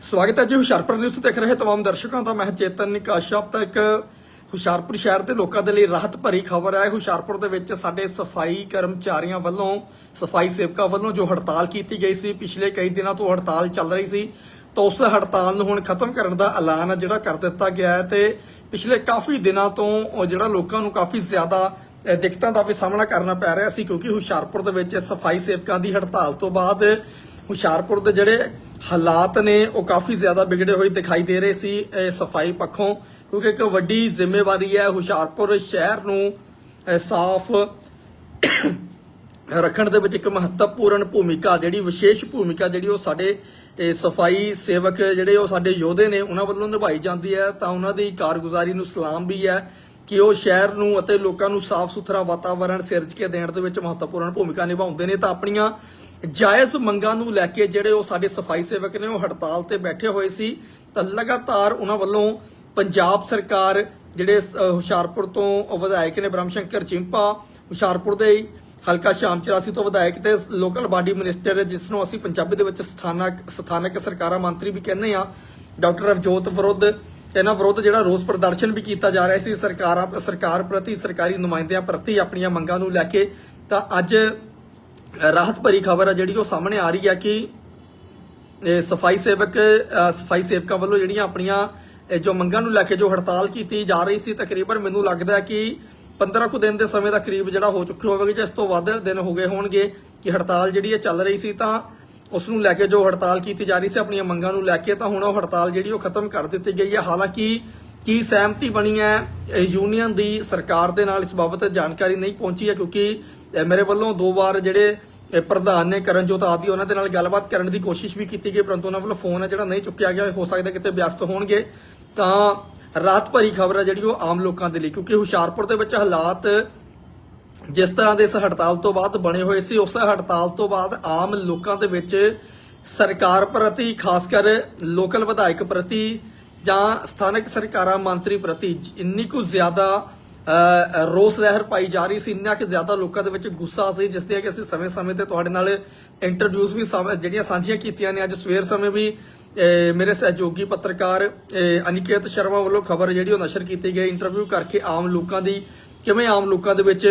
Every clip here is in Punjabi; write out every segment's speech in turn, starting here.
ਸਵਾਗਤ ਹੈ ਜੀ ਹੁਸ਼ਿਆਰਪੁਰ ਨਿਊਜ਼ ਦੇਖ ਰਹੇ ਤਮਾਮ ਦਰਸ਼ਕਾਂ ਦਾ। ਮੈਂ ਚੇਤਨ ਨਿਕਾਸ਼ਾਪ ਇੱਕ ਹੁਸ਼ਿਆਰਪੁਰ ਸ਼ਹਿਰ ਦੇ ਲੋਕਾਂ ਦੇ ਲਈ ਰਾਹਤ ਭਰੀ ਖਬਰ ਹੈ। ਹੁਸ਼ਿਆਰਪੁਰ ਦੇ ਵਿੱਚ ਸਾਡੇ ਸਫ਼ਾਈ ਕਰਮਚਾਰੀਆਂ ਵੱਲੋਂ, ਸਫ਼ਾਈ ਸੇਵਕਾਂ ਵੱਲੋਂ ਜੋ ਹੜਤਾਲ ਕੀਤੀ ਗਈ ਸੀ, ਪਿਛਲੇ ਕਈ ਦਿਨਾਂ ਤੋਂ ਹੜਤਾਲ ਚੱਲ ਰਹੀ ਸੀ, ਤਾਂ ਉਸ ਹੜਤਾਲ ਨੂੰ ਹੁਣ ਖਤਮ ਕਰਨ ਦਾ ਐਲਾਨ ਜਿਹੜਾ ਕਰ ਦਿੱਤਾ ਗਿਆ ਹੈ ਤੇ ਪਿਛਲੇ ਕਾਫੀ ਦਿਨਾਂ ਤੋਂ ਜਿਹੜਾ ਲੋਕਾਂ ਨੂੰ ਕਾਫੀ ਜ਼ਿਆਦਾ ਦਿੱਕਤਾਂ ਦਾ ਵੀ ਸਾਹਮਣਾ ਕਰਨਾ ਪੈ ਰਿਹਾ ਸੀ, ਕਿਉਂਕਿ ਹੁਸ਼ਿਆਰਪੁਰ ਦੇ ਵਿੱਚ ਸਫ਼ਾਈ ਸੇਵਕਾਂ ਦੀ ਹੜਤਾਲ ਤੋਂ ਬਾਅਦ ਹੁਸ਼ਿਆਰਪੁਰ ਦੇ ਜਿਹੜੇ ਹਾਲਾਤ ਨੇ, ਉਹ ਕਾਫੀ ਜ਼ਿਆਦਾ ਵਿਗੜੇ ਹੋਏ ਦਿਖਾਈ ਦੇ ਰਹੇ ਸੀ, ਇਹ ਸਫ਼ਾਈ ਪੱਖੋਂ, ਕਿਉਂਕਿ ਇੱਕ ਵੱਡੀ ਜ਼ਿੰਮੇਵਾਰੀ ਹੈ ਹੁਸ਼ਿਆਰਪੁਰ ਸ਼ਹਿਰ ਨੂੰ ਸਾਫ਼ ਰੱਖਣ ਦੇ ਵਿੱਚ ਇੱਕ ਮਹੱਤਵਪੂਰਨ ਭੂਮਿਕਾ, ਜਿਹੜੀ ਵਿਸ਼ੇਸ਼ ਭੂਮਿਕਾ ਜਿਹੜੀ ਉਹ ਸਾਡੇ ਸਫ਼ਾਈ ਸੇਵਕ ਜਿਹੜੇ ਉਹ ਸਾਡੇ ਯੋਧੇ ਨੇ, ਉਹਨਾਂ ਵੱਲੋਂ ਨਿਭਾਈ ਜਾਂਦੀ ਹੈ। ਤਾਂ ਉਹਨਾਂ ਦੀ ਕਾਰਗੁਜ਼ਾਰੀ ਨੂੰ ਸਲਾਮ ਵੀ ਹੈ ਕਿ ਉਹ ਸ਼ਹਿਰ ਨੂੰ ਅਤੇ ਲੋਕਾਂ ਨੂੰ ਸਾਫ਼ ਸੁਥਰਾ ਵਾਤਾਵਰਣ ਸਿਰਜ ਕੇ ਦੇਣ ਦੇ ਵਿੱਚ ਮਹੱਤਵਪੂਰਨ ਭੂਮਿਕਾ ਨਿਭਾਉਂਦੇ ਨੇ। ਤਾਂ ਆਪਣੀਆਂ ਜਾਇਜ਼ ਮੰਗਾਂ ਨੂੰ ਲੈ ਕੇ ਜਿਹੜੇ ਉਹ ਸਾਡੇ ਸਫ਼ਾਈ ਸੇਵਕ ਨੇ ਉਹ ਹੜਤਾਲ ਤੇ ਬੈਠੇ ਹੋਏ ਸੀ, ਤਾਂ ਲਗਾਤਾਰ ਉਹਨਾਂ ਵੱਲੋਂ ਪੰਜਾਬ ਸਰਕਾਰ ਜਿਹੜੇ ਹੁਸ਼ਿਆਰਪੁਰ ਤੋਂ ਵਿਧਾਇਕ ਨੇ ਬ੍ਰਹਮ ਸ਼ੰਕਰ ਚਿੰਪਾ, ਹੁਸ਼ਿਆਰਪੁਰ ਦੇ ਹਲਕਾ ਸ਼ਾਮ 84 ਤੋਂ ਵਿਧਾਇਕ ਤੇ ਲੋਕਲ ਬਾਡੀ ਮਿਨਿਸਟਰ ਜਿਸ ਨੂੰ ਅਸੀਂ ਪੰਜਾਬੀ ਦੇ ਵਿੱਚ ਸਥਾਨਕ ਸਥਾਨਕ ਸਰਕਾਰਾਂ ਮੰਤਰੀ ਵੀ ਕਹਿੰਦੇ ਆ ਡਾਕਟਰ ਅਵਜੋਤ ਵਿਰੁੱਧ, ਇਹਨਾਂ ਵਿਰੁੱਧ ਜਿਹੜਾ ਰੋਸ ਪ੍ਰਦਰਸ਼ਨ ਵੀ ਕੀਤਾ ਜਾ ਰਿਹਾ ਸੀ, ਸਰਕਾਰਾਂ, ਸਰਕਾਰ ਪ੍ਰਤੀ, ਸਰਕਾਰੀ ਨੁਮਾਇੰਦਿਆਂ ਪ੍ਰਤੀ ਆਪਣੀਆਂ ਮੰਗਾਂ ਨੂੰ ਲੈ ਕੇ, ਤਾਂ ਅੱਜ ਰਾਹਤ ਭਰੀ ਖਬਰ ਹੈ ਜਿਹੜੀ ਉਹ ਸਾਹਮਣੇ ਆ ਰਹੀ ਹੈ ਕਿ ਸਫ਼ਾਈ ਸੇਵਕ ਸਫ਼ਾਈ ਸੇਵਕਾਂ ਵੱਲੋਂ ਜਿਹੜੀਆਂ ਆਪਣੀਆਂ ਜੋ ਮੰਗਾਂ ਨੂੰ ਲੈ ਕੇ ਜੋ ਹੜਤਾਲ ਕੀਤੀ ਜਾ ਰਹੀ ਸੀ, ਤਕਰੀਬਨ ਮੈਨੂੰ ਲੱਗਦਾ ਹੈ ਕਿ 15 ਕੁ ਦਿਨ ਦੇ ਸਮੇਂ ਦਾ ਕਰੀਬ ਜਿਹੜਾ ਹੋ ਚੁੱਕੀ ਹੋਵੇਗਾ ਜਾਂ ਇਸ ਤੋਂ ਵੱਧ ਦਿਨ ਹੋ ਗਏ ਹੋਣਗੇ ਕਿ ਹੜਤਾਲ ਜਿਹੜੀ ਹੈ ਚੱਲ ਰਹੀ ਸੀ ਤਾਂ ਉਸ ਨੂੰ ਲੈ ਕੇ ਜੋ ਹੜਤਾਲ ਕੀਤੀ ਜਾ ਰਹੀ ਸੀ ਆਪਣੀਆਂ ਮੰਗਾਂ ਨੂੰ ਲੈ ਕੇ ਤਾਂ ਹੁਣ ਉਹ ਹੜਤਾਲ ਜਿਹੜੀ ਉਹ ਖਤਮ ਕਰ ਦਿੱਤੀ ਗਈ ਹੈ। ਹਾਲਾਂਕਿ ਕੀ ਸਹਿਮਤੀ ਬਣੀ ਹੈ ਯੂਨੀਅਨ ਦੀ ਸਰਕਾਰ ਦੇ ਨਾਲ ਇਸ ਬਾਬਤ ਜਾਣਕਾਰੀ ਨਹੀਂ ਪਹੁੰਚੀ ਹੈ ਕਿਉਂਕਿ ਮੇਰੇ ਵੱਲੋਂ ਦੋ ਵਾਰ ਜਿਹੜੇ ਪ੍ਰਧਾਨ ਨੇ ਕਰਨਜੋਤ ਆਦਿ, ਉਹਨਾਂ ਦੇ ਨਾਲ ਗੱਲਬਾਤ ਕਰਨ ਦੀ ਕੋਸ਼ਿਸ਼ ਵੀ ਕੀਤੀ ਗਈ, ਪਰੰਤੂ ਉਹਨਾਂ ਵੱਲੋਂ ਫੋਨ ਹੈ ਜਿਹੜਾ ਨਹੀਂ ਚੁੱਕਿਆ ਗਿਆ, ਹੋ ਸਕਦਾ ਕਿਤੇ ਵਿਅਸਤ ਹੋਣਗੇ। ਤਾਂ ਰਾਤ ਭਰੀ ਖਬਰ ਹੈ ਜਿਹੜੀ ਉਹ ਆਮ ਲੋਕਾਂ ਦੇ ਲਈ, ਕਿਉਂਕਿ ਹੁਸ਼ਿਆਰਪੁਰ ਦੇ ਵਿੱਚ ਹਾਲਾਤ ਜਿਸ ਤਰ੍ਹਾਂ ਦੇ ਇਸ ਹੜਤਾਲ ਤੋਂ ਬਾਅਦ ਬਣੇ ਹੋਏ ਸੀ, ਉਸ ਹੜਤਾਲ ਤੋਂ ਬਾਅਦ ਆਮ ਲੋਕਾਂ ਦੇ ਵਿੱਚ ਸਰਕਾਰ ਪ੍ਰਤੀ, ਖਾਸ ਕਰ ਲੋਕਲ ਵਿਧਾਇਕ ਪ੍ਰਤੀ ਜਾਂ ਸਥਾਨਕ ਸਰਕਾਰਾਂ ਮੰਤਰੀ ਪ੍ਰਤੀ, ਇੰਨੀ ਕੁ ਜ਼ਿਆਦਾ ਰੋਸ ਲਹਿਰ ਪਾਈ ਜਾ ਰਹੀ ਸੀ। ਇੰਨਾ ਕਿ ਜ਼ਿਆਦਾ ਲੋਕਾਂ ਦੇ ਵਿੱਚ ਗੁੱਸਾ ਸੀ ਜਿਸ ਦੀਆਂ ਕਿ ਅਸੀਂ ਸਮੇਂ-ਸਮੇਂ ਤੇ ਤੁਹਾਡੇ ਨਾਲ ਇੰਟਰਵਿਊਜ਼ ਵੀ ਜਿਹੜੀਆਂ ਸਾਂਝੀਆਂ ਕੀਤੀਆਂ ਨੇ। ਅੱਜ ਸਵੇਰ ਸਮੇਂ ਵੀ ਮੇਰੇ ਸਹਿਯੋਗੀ ਪੱਤਰਕਾਰ ਅ, ਅਨਿਕੇਤ ਸ਼ਰਮਾ ਵੱਲੋਂ ਖਬਰ ਜਿਹੜੀ ਉਹ ਨਸ਼ਰ ਕੀਤੀ ਗਈ ਇੰਟਰਵਿਊ ਕਰਕੇ ਆਮ ਲੋਕਾਂ ਦੀ ਕਿਵੇਂ ਆਮ ਲੋਕਾਂ ਦੇ ਵਿੱਚ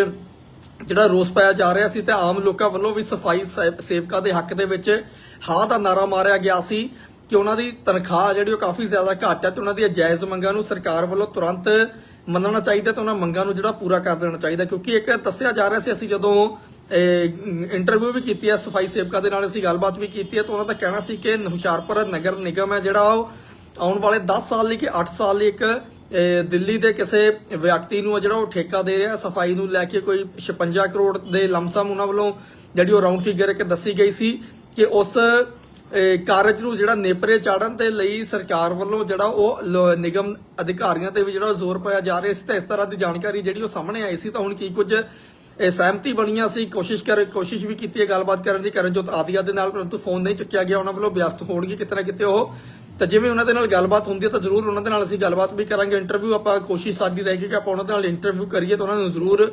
ਜਿਹੜਾ ਰੋਸ ਪਾਇਆ ਜਾ ਰਿਹਾ ਸੀ ਤੇ ਆਮ ਲੋਕਾਂ ਵੱਲੋਂ ਵੀ ਸਫ਼ਾਈ ਸੇਵ- ਸੇਵਕਾਂ ਦੇ ਹੱਕ ਦੇ ਵਿੱਚ ਹਾਂ ਦਾ ਨਾਰਾ ਮਾਰਿਆ ਗਿਆ ਸੀ ਕਿ ਉਹਨਾਂ ਦੀ ਤਨਖਾਹ ਜਿਹੜੀ ਉਹ ਕਾਫੀ ਜ਼ਿਆਦਾ ਘੱਟ ਹੈ ਤੇ ਉਹਨਾਂ ਦੀਆਂ ਜਾਇਜ਼ ਮੰਗਾਂ ਨੂੰ ਸਰਕਾਰ ਵੱਲੋਂ ਤੁਰੰਤ ਮੰਨਣਾ ਚਾਹੀਦਾ ਤੇ ਉਹਨਾਂ ਮੰਗਾਂ ਨੂੰ ਜਿਹੜਾ ਪੂਰਾ ਕਰ ਦੇਣਾ ਚਾਹੀਦਾ, ਕਿਉਂਕਿ ਇੱਕ ਦੱਸਿਆ ਜਾ ਰਿਹਾ ਸੀ ਅਸੀਂ ਜਦੋਂ ਇੰਟਰਵਿਊ ਵੀ ਕੀਤੀ ਹੈ, ਸਫ਼ਾਈ ਸੇਵਕਾਂ ਦੇ ਨਾਲ ਅਸੀਂ ਗੱਲਬਾਤ ਵੀ ਕੀਤੀ ਹੈ, ਤਾਂ ਉਹਨਾਂ ਦਾ ਕਹਿਣਾ ਸੀ ਕਿ ਹੁਸ਼ਿਆਰਪੁਰ ਨਗਰ ਨਿਗਮ ਹੈ ਜਿਹੜਾ ਉਹ ਆਉਣ ਵਾਲੇ 10 ਸਾਲ ਲਈ ਕਿ 8 ਸਾਲ ਲਈ ਇੱਕ ਦਿੱਲੀ ਦੇ ਕਿਸੇ ਵਿਅਕਤੀ ਨੂੰ ਜਿਹੜਾ ਉਹ ਠੇਕਾ ਦੇ ਰਿਹਾ ਸਫ਼ਾਈ ਨੂੰ ਲੈ ਕੇ ਕੋਈ 56 ਕਰੋੜ ਦੇ ਲਮਸਮ ਉਹਨਾਂ ਵੱਲੋਂ ਜਿਹੜੀ ਉਹ ਰਾਉਂਡ ਫਿਗਰ ਇੱਕ ਦੱਸੀ ਗਈ ਸੀ ਕਿ ਉਸ ਕਾਰਜ ਨੂੰ ਜਿਹੜਾ ਨੇਪਰੇ ਚਾੜਨ ਦੇ ਲਈ ਸਰਕਾਰ ਵੱਲੋਂ ਜਿਹੜਾ ਉਹ ਨਿਗਮ ਅਧਿਕਾਰੀਆਂ ਤੇ ਵੀ ਜਿਹੜਾ ਜ਼ੋਰ ਪਾਇਆ ਜਾ ਰਿਹਾ ਸੀ ਤਾਂ ਇਸ ਤਰ੍ਹਾਂ ਦੀ ਜਾਣਕਾਰੀ ਜਿਹੜੀ ਉਹ ਸਾਹਮਣੇ ਆਈ ਸੀ ਤਾਂ ਹੁਣ ਕੀ ਕੁਝ ਸਹਿਮਤੀ ਬਣੀਆਂ ਸੀ, ਕੋਸ਼ਿਸ਼ ਕਰ ਕੋਸ਼ਿਸ਼ ਵੀ ਕੀਤੀ ਹੈ ਗੱਲਬਾਤ ਕਰਨ ਦੀ, ਕਰਨਜੋਤ ਆਦੀਆ ਦੇ ਨਾਲ, ਪਰੰਤੂ ਫੋਨ ਨਹੀਂ ਚੁੱਕਿਆ ਗਿਆ, ਉਹਨਾਂ ਵੱਲੋਂ ਵਿਅਸਤ ਹੋਣਗੇ ਕਿਤੇ ਨਾ ਕਿਤੇ ਉਹ। ਤਾਂ ਜਿਵੇਂ ਉਹਨਾਂ ਦੇ ਨਾਲ ਗੱਲਬਾਤ ਹੁੰਦੀ ਹੈ ਤਾਂ ਜ਼ਰੂਰ ਉਹਨਾਂ ਦੇ ਨਾਲ ਅਸੀਂ ਗੱਲਬਾਤ ਵੀ ਕਰਾਂਗੇ ਇੰਟਰਵਿਊ ਆਪਾਂ ਕੋਸ਼ਿਸ਼ ਸਾਡੀ ਰਹੇਗੀ ਕਿ ਆਪਾਂ ਉਹਨਾਂ ਦੇ ਨਾਲ ਇੰਟਰਵਿਊ ਕਰੀਏ ਤਾਂ ਉਹਨਾਂ ਨੂੰ ਜ਼ਰੂਰ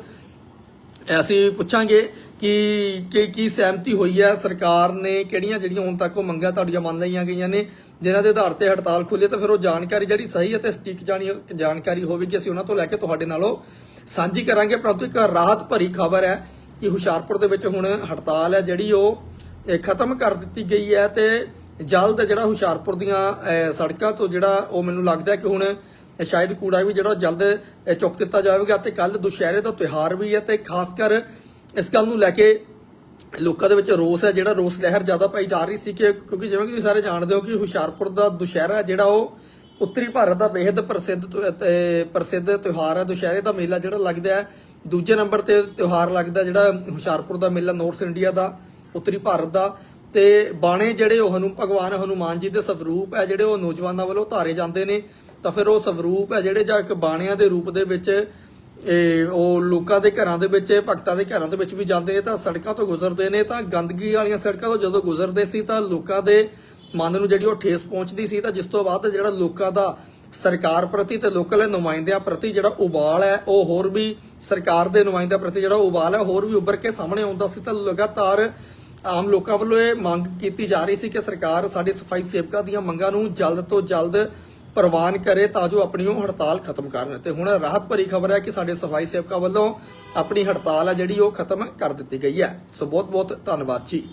ਅਸੀਂ ਪੁੱਛਾਂਗੇ। ਕਿ ਕਿ ਕੀ ਸਹਿਮਤੀ ਹੋਈ ਹੈ? ਸਰਕਾਰ ਨੇ ਕਿਹੜੀਆਂ ਜਿਹੜੀਆਂ ਹੁਣ ਤੱਕ ਉਹ ਮੰਗਾਂ ਤੁਹਾਡੀਆਂ ਮੰਨ ਲਈਆਂ ਗਈਆਂ ਨੇ, ਜਿਨ੍ਹਾਂ ਦੇ ਆਧਾਰ ਤੇ ਹੜਤਾਲ ਖੁੱਲੇ ਤਾਂ ਫਿਰ ਉਹ ਜਾਣਕਾਰੀ ਜਿਹੜੀ ਸਹੀ ਅਤੇ ਸਟੀਕ ਜਾਣੀ ਜਾਣਕਾਰੀ ਹੋਵੇਗੀ। ਅਸੀਂ ਉਹਨਾਂ ਤੋਂ ਲੈ ਕੇ ਤੁਹਾਡੇ ਨਾਲ ਉਹ ਸਾਂਝੀ ਕਰਾਂਗੇ। ਪਰੰਤੂ ਇੱਕ ਰਾਹਤ ਭਰੀ ਖਬਰ ਹੈ ਕਿ ਹੁਸ਼ਿਆਰਪੁਰ ਦੇ ਵਿੱਚ ਹੁਣ ਹੜਤਾਲ ਹੈ, ਜਿਹੜੀ ਉਹ ਖਤਮ ਕਰ ਦਿੱਤੀ ਗਈ ਹੈ ਤੇ ਜਲਦ ਜਿਹੜਾ ਹੁਸ਼ਿਆਰਪੁਰ ਦੀਆਂ ਸੜਕਾਂ ਤੋਂ ਜਿਹੜਾ ਉਹ ਮੈਨੂੰ ਲੱਗਦਾ ਕਿ ਹੁਣ ਸ਼ਾਇਦ ਕੂੜਾ ਵੀ ਜਿਹੜਾ ਉਹ ਜਲਦ ਚੁੱਕ ਦਿੱਤਾ ਜਾਵੇਗਾ ਤੇ ਕੱਲ ਦੁਸ਼ਹਿਰੇ ਦਾ ਤਿਉਹਾਰ ਵੀ ਹੈ ਤੇ ਖਾਸ ਕਰ ਇਸ ਗੱਲ ਨੂੰ ਲੈ ਕੇ ਲੋਕਾਂ ਦੇ ਵਿੱਚ ਰੋਸ ਹੈ, ਜਿਹੜਾ ਰੋਸ ਲਹਿਰ ਜ਼ਿਆਦਾ ਪਾਈ ਜਾ ਰਹੀ ਸੀ ਕਿ ਕਿਉਂਕਿ ਜਿਵੇਂ ਕਿ ਤੁਸੀਂ ਸਾਰੇ ਜਾਣਦੇ ਹੋ ਕਿ ਹੁਸ਼ਿਆਰਪੁਰ ਦਾ ਦੁਸ਼ਹਿਰਾ ਜਿਹੜਾ ਉਹ ਉੱਤਰੀ ਭਾਰਤ ਦਾ ਬੇहद ਪ੍ਰਸਿੱਧ ਪ੍ਰਸਿੱਧ ਤਿਉਹਾਰ ਹੈ, ਦੁਸ਼ਹਿਰੇ ਦਾ ਮੇਲਾ ਜਿਹੜਾ ਲੱਗਦਾ ਹੈ, ਦੂਜੇ ਨੰਬਰ ਤੇ ਤਿਉਹਾਰ ਲੱਗਦਾ ਜਿਹੜਾ ਹੁਸ਼ਿਆਰਪੁਰ ਦਾ ਮੇਲਾ ਨਾਰਥ ਇੰਡੀਆ ਦਾ, ਉੱਤਰੀ ਭਾਰਤ ਦਾ, ਤੇ ਬਾਣੇ ਜਿਹੜੇ ਉਹ ਹਨੂ, ਭਗਵਾਨ ਹਨੂਮਾਨ ਜੀ ਦੇ ਸਵਰੂਪ ਹੈ, ਜਿਹੜੇ ਉਹ ਨੌਜਵਾਨਾਂ ਵੱਲੋਂ ਧਾਰੇ ਜਾਂਦੇ ਨੇ, ਤਾਂ ਫਿਰ ਉਹ ਸਵਰੂਪ ਹੈ, ਜਿਹੜੇ ਜਾਂ ਇੱਕ ਬਾਣਿਆਂ ਦੇ ਰੂਪ ਦੇ ਵਿੱਚ ਇਹ, ਉਹ ਲੋਕਾਂ ਦੇ ਘਰਾਂ ਦੇ ਵਿੱਚ, ਭਗਤਾਂ ਦੇ ਘਰਾਂ ਦੇ ਵਿੱਚ ਵੀ ਜਾਂਦੇ ਨੇ, ਤਾਂ ਸੜਕਾਂ ਤੋਂ ਗੁਜ਼ਰਦੇ ਨੇ, ਤਾਂ ਗੰਦਗੀ ਵਾਲੀਆਂ ਸੜਕਾਂ ਤੋਂ ਜਦੋਂ ਗੁਜ਼ਰਦੇ ਸੀ, ਤਾਂ ਲੋਕਾਂ ਦੇ ਮਨ ਨੂੰ ਜਿਹੜੀ ਉਹ ਠੇਸ ਪਹੁੰਚਦੀ ਸੀ, ਤਾਂ ਜਿਸ ਤੋਂ ਬਾਅਦ ਜਿਹੜਾ ਲੋਕਾਂ ਦਾ ਸਰਕਾਰ ਪ੍ਰਤੀ ਤੇ ਲੋਕਲ ਨੁਮਾਇੰਦਿਆਂ ਪ੍ਰਤੀ ਜਿਹੜਾ ਉਬਾਲ ਹੈ, ਉਹ ਹੋਰ ਵੀ ਸਰਕਾਰ ਦੇ ਨੁਮਾਇੰਦਿਆਂ ਪ੍ਰਤੀ ਜਿਹੜਾ ਉਬਾਲ ਹੈ, ਹੋਰ ਵੀ ਉੱਭਰ ਕੇ ਸਾਹਮਣੇ ਆਉਂਦਾ ਸੀ, ਤਾਂ ਲਗਾਤਾਰ ਆਮ ਲੋਕਾਂ ਵੱਲੋਂ ਇਹ ਮੰਗ ਕੀਤੀ ਜਾ ਰਹੀ ਸੀ ਕਿ ਸਰਕਾਰ ਸਾਡੇ ਸਫ਼ਾਈ ਸੇਵਕਾਂ ਦੀਆਂ ਮੰਗਾਂ ਨੂੰ ਜਲਦ ਤੋਂ ਜਲਦ ਪ੍ਰਵਾਨ ਕਰੇ ਤਾਂ ਜੋ ਆਪਣੀ ਉਹ ਹੜਤਾਲ ਖਤਮ ਕਰਨ। ਤੇ ਹੁਣ ਰਾਹਤ ਭਰੀ ਖਬਰ ਹੈ ਕਿ ਸਾਡੇ ਸਫ਼ਾਈ ਸੇਵਕਾਂ ਵੱਲੋਂ ਆਪਣੀ ਹੜਤਾਲ ਹੈ ਜਿਹੜੀ ਉਹ ਖਤਮ ਕਰ ਦਿੱਤੀ ਗਈ ਹੈ। ਸੋ ਬਹੁਤ ਬਹੁਤ ਧੰਨਵਾਦ ਜੀ।